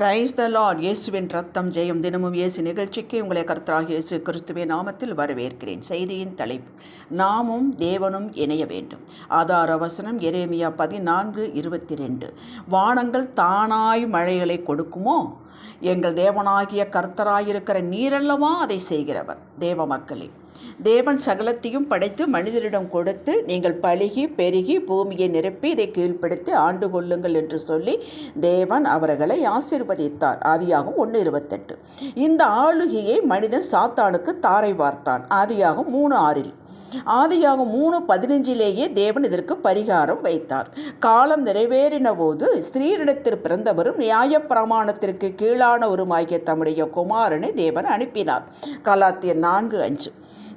Praise the Lord இயேசுவின் ரத்தம் ஜெயம் தினமும் இயேசு நிகழ்ச்சிக்கு உங்களை கர்த்தராக இயேசு கிறிஸ்துவின் நாமத்தில் வரவேற்கிறேன். செய்தியின் தலைப்பு நாமும் தேவனும் இணைய வேண்டும். ஆதார வசனம் எரேமியா பதினான்கு இருபத்தி ரெண்டு வானங்கள் தானாய் மழைகளை கொடுக்குமோ? எங்கள் தேவனாகிய கர்த்தராயிருக்கிற நீரல்லவா அதை செய்கிறவர்? தேவ மக்களே தேவன் சகலத்தையும் படைத்து மனிதரிடம் கொடுத்து நீங்கள் பழுகி பெருகி பூமியை நிரப்பி இதை கீழ்ப்படுத்தி ஆண்டு கொள்ளுங்கள் என்று சொல்லி தேவன் அவர்களை ஆசீர்வதித்தார். ஆதியாகும் ஒன்று இருபத்தெட்டு. இந்த ஆளுகையை மனிதன் சாத்தானுக்கு தாரை வார்த்தான். ஆதியாகும் மூணு ஆறில். ஆதியாகும் மூணு பதினஞ்சிலேயே தேவன் இதற்கு பரிகாரம் வைத்தார். காலம் நிறைவேறின போது ஸ்திரீரிடத்தில் பிறந்தவரும் நியாய பிரமாணத்திற்கு கீழானவருமாகிய தம்முடைய குமாரனை தேவன் அனுப்பினார். கலாத்தியர் நான்கு அஞ்சு.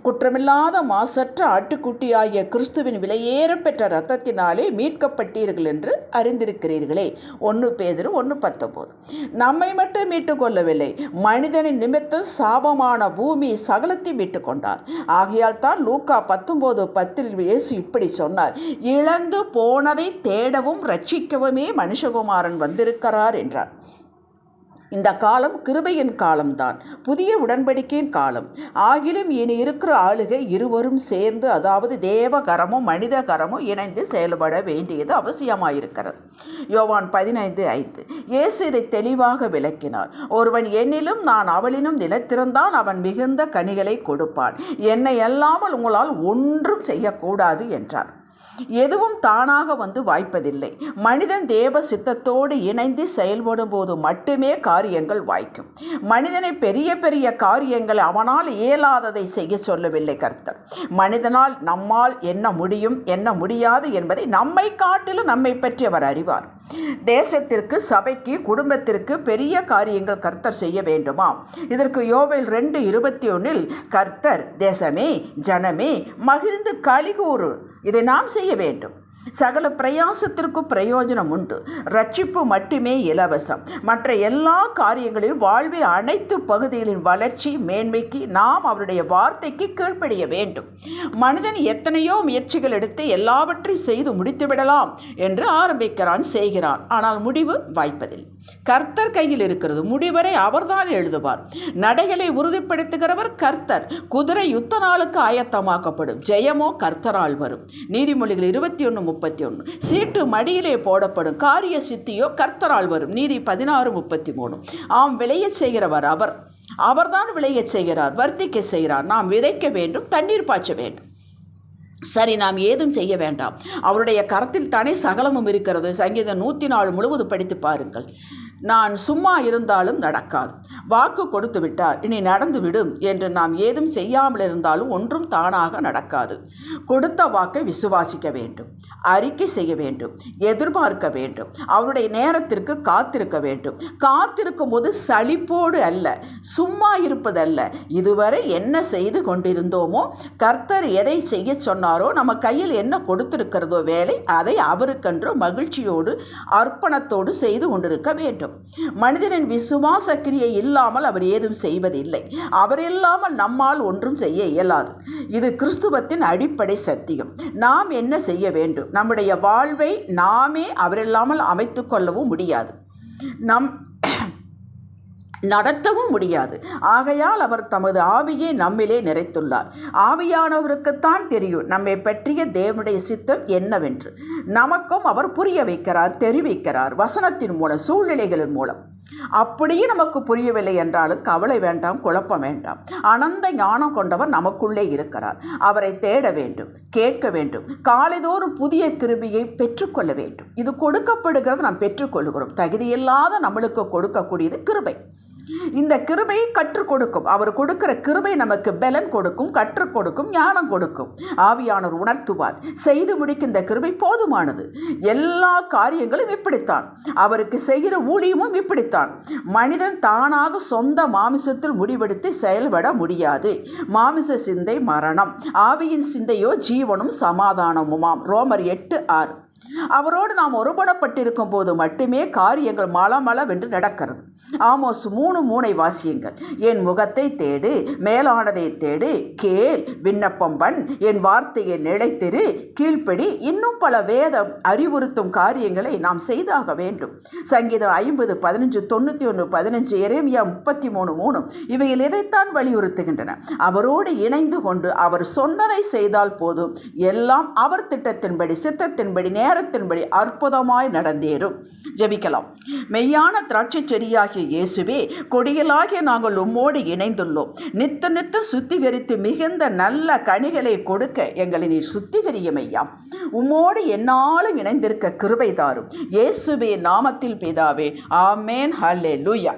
குற்றமில்லாத மாசற்ற ஆட்டுக்குட்டியாகிய கிறிஸ்துவின் விலையேற பெற்ற ரத்தத்தினாலே மீட்கப்பட்டீர்கள் என்று அறிந்திருக்கிறீர்களே. ஒன்று பேதரு ஒன்று பத்தொம்போது நம்மை மட்டும் மீட்டுக்கொள்ளவில்லை மனிதனின் நிமித்தம் சாபமான பூமி சகலத்தை மீட்டுக்கொண்டார் ஆகையால் தான் லூக்கா பத்தொம்போது பத்தில் இயேசு இப்படி சொன்னார் இழந்து போனதை தேடவும் ரட்சிக்கவுமே மனுஷகுமாரன் வந்திருக்கிறார் என்றார். இந்த காலம் கிருபையின் காலம்தான். புதிய உடன்படிக்கையின் காலம். ஆகிலும் இனி இருக்கிற ஆளுகை இருவரும் சேர்ந்து அதாவது தேவகரமும் மனித கரமும் இணைந்து செயல்பட வேண்டியது அவசியமாயிருக்கிறது. யோவான் பதினைந்து ஐந்து. இயேசு இதை தெளிவாக விளக்கினார். ஒருவன் என்னிலும் நான் அவளினும் நிலைத்திருந்தான் அவன் மிகுந்த கனிகளை கொடுப்பான். என்னை அல்லாமல் உங்களால் ஒன்றும் செய்யக்கூடாது என்றார். எதுவும் தானாக வந்து வாய்ப்பதில்லை. மனிதன் தேவ சித்தத்தோடு இணைந்து செயல்படும் போது மட்டுமே காரியங்கள் வாய்க்கும். மனிதனை பெரிய பெரிய காரியங்களை அவனால் இயலாததை செய்ய சொல்லவில்லை கர்த்தர். மனிதனால் நம்மால் என்ன முடியும் என்ன முடியாது என்பதை நம்மை காட்டிலும் நம்மை பற்றி அவர் அறிவார். தேசத்திற்கு சபைக்கு குடும்பத்திற்கு பெரிய காரியங்கள் கர்த்தர் செய்ய வேண்டுமா? இதற்கு யோவில் ரெண்டு இருபத்தி ஒன்றில் கர்த்தர் தேசமே ஜனமே மகிழ்ந்து கலிகூறு இதை நாம் செய்ய வேண்டும். சகல பிரயாசத்திற்கும் பிரயோஜனம் உண்டு. ரட்சிப்பு மட்டுமே இலவசம். மற்ற எல்லா காரியங்களிலும் வாழ்வில் அனைத்து பகுதிகளின் வளர்ச்சி மேன்மைக்கு நாம் அவருடைய வார்த்தைக்கு கீழ்ப்படிய வேண்டும். மனிதன் எத்தனையோ முயற்சிகள் எடுத்து எல்லாவற்றையும் செய்து முடித்துவிடலாம் என்று ஆரம்பிக்கிறான் செய்கிறான். ஆனால் முடிவு வாய்ப்பதில் கர்த்தர் கையில் இருக்கிறது. முடிவரை அவர்தான் எழுதுவார். நடைகளை உறுதிப்படுத்துகிறவர் கர்த்தர். குதிரை யுத்த நாளுக்கு ஆயத்தமாக்கப்படும். ஜெயமோ கர்த்தரால் வரும். நீதிமொழிகள் இருபத்தி ஒன்று முப்பத்தி ஒன்று. சீட்டு மடியிலே போடப்படும். காரிய சித்தியோ கர்த்தரால் வரும். நீதி பதினாறு முப்பத்தி மூணு. ஆம் விளைய செய்கிறவர் அவர். அவர்தான் விளைய செய்கிறார். வர்த்திக்க செய்கிறார். நாம் விதைக்க வேண்டும் தண்ணீர் பாய்ச்ச வேண்டும். சரி நாம் ஏதும் செய்ய வேண்டாம். அவருடைய கரத்தில் தானே சகலமும் இருக்கிறது. சங்கீதம் நூற்றி நாலு முழுவதும் படித்து பாருங்கள். நான் சும்மா இருந்தாலும் நடக்காது. வாக்கு கொடுத்து விட்டார். இனி நடந்துவிடும் என்று நாம் ஏதும் செய்யாமல் இருந்தாலும் ஒன்றும் தானாக நடக்காது. கொடுத்த வாக்கை விசுவாசிக்க வேண்டும். அறிக்கை செய்ய வேண்டும். எதிர்பார்க்க வேண்டும். அவருடைய நேரத்திற்கு காத்திருக்க வேண்டும். காத்திருக்கும் போது சளிப்போடு அல்ல சும்மா இருப்பதல்ல. இதுவரை என்ன செய்து கொண்டிருந்தோமோ கர்த்தர் எதை செய்ய சொன்னாரோ நம்ம கையில் என்ன கொடுத்திருக்கிறதோ வேலை அதை அவருக்கென்று மகிழ்ச்சியோடு அர்ப்பணத்தோடு செய்து கொண்டிருக்க வேண்டும். மனிதனின் விசுவாச கிரியை இல்லாமல் அவர் ஏதும் செய்வதில்லை. அவர் இல்லாமல் நம்மால் ஒன்றும் செய்ய இயலாது. இது கிறிஸ்துவத்தின் அடிப்படை சத்தியம். நாம் என்ன செய்ய வேண்டும்? நம்முடைய வாழ்வை நாமே அவரில்லாமல் அமைத்து கொள்ளவும் முடியாது. நம் நடத்தவும் முடியாது. ஆகையால் அவர் தமது ஆவியை நம்மிலே நிறைத்துள்ளார். ஆவியானவருக்குத்தான் தெரியும் நம்மை பற்றிய தேவனுடைய சித்தம் என்னவென்று. நமக்கும் அவர் புரிய வைக்கிறார் தெரிவிக்கிறார் வசனத்தின் மூலம் சூழ்நிலைகளின் மூலம். அப்படியே நமக்கு புரியவில்லை என்றாலும் கவலை வேண்டாம் குழப்பம் வேண்டாம். அனந்த ஞானம் கொண்டவர் நமக்குள்ளே இருக்கிறார். அவரை தேட வேண்டும் கேட்க வேண்டும் காலைதோறும் புதிய கிருபியை பெற்றுக்கொள்ள வேண்டும். இது கொடுக்கப்படுகிறது நாம் பெற்றுக்கொள்கிறோம். தகுதியில்லாத நம்மளுக்கு கொடுக்கக்கூடியது கிருபை. இந்த கிருபை கற்றுக் கொடுக்கும். அவர் கொடுக்கிற கிருபை நமக்கு பலன் கொடுக்கும் கற்றுக் கொடுக்கும் ஞானம் கொடுக்கும். ஆவியானவர் உணர்த்துவார். செய்து முடிக்கும் இந்த கிருபை போதுமானது. எல்லா காரியங்களும் இப்படித்தான். அவருக்கு செய்கிற ஊழியமும் இப்படித்தான். மனிதன் தானாக சொந்த மாமிசத்தில் முடிவெடுத்து செயல்பட முடியாது. மாமிச சிந்தை மரணம். ஆவியின் சிந்தையோ ஜீவனும் சமாதானமுமாம். ரோமர் எட்டு ஆறு. அவரோடு நாம் ஒருபடப்பட்டிருக்கும் போது மட்டுமே காரியங்கள் மளமளவென்று நடக்கிறது. ஆமோஸ் மூணு மூனை வாசியுங்கள். என் முகத்தை தேடு மேலானதை தேடு கேள் விண்ணப்பம் பண் என் வார்த்தையை நிலைத்திரு கீழ்ப்படி இன்னும் பல வேதம் அறிவுறுத்தும் காரியங்களை நாம் செய்தாக வேண்டும். சங்கீதம் ஐம்பது பதினஞ்சு தொண்ணூற்றி ஒன்று பதினஞ்சு எரேமியா முப்பத்தி மூணு. மூணு இவையில் இதைத்தான் வலியுறுத்துகின்றன? அவரோடு இணைந்து கொண்டு அவர் சொன்னதை செய்தால் போதும். எல்லாம் அவர் திட்டத்தின்படி சித்தத்தின்படி நேரத்தின்படி அற்புதமாய் நடந்தேறும். ஜெபிக்கலாம். மெய்யான திராட்சை செடியாகிய இயேசுவே கொடியலாகிய நாங்கள் உம்மோடு இணைந்துள்ளோம். நித்த நித்தம் சுத்திகரித்து மிகுந்த நல்ல கனிகளை கொடுக்க எங்களை நீர் சுத்திகரியமையா. உம்மோடு என்னாலும் இணைந்திருக்க கிருபை தாரும். இயேசுவே நாமத்தில் பிதாவே ஆமேன். ஹல்லே லூயா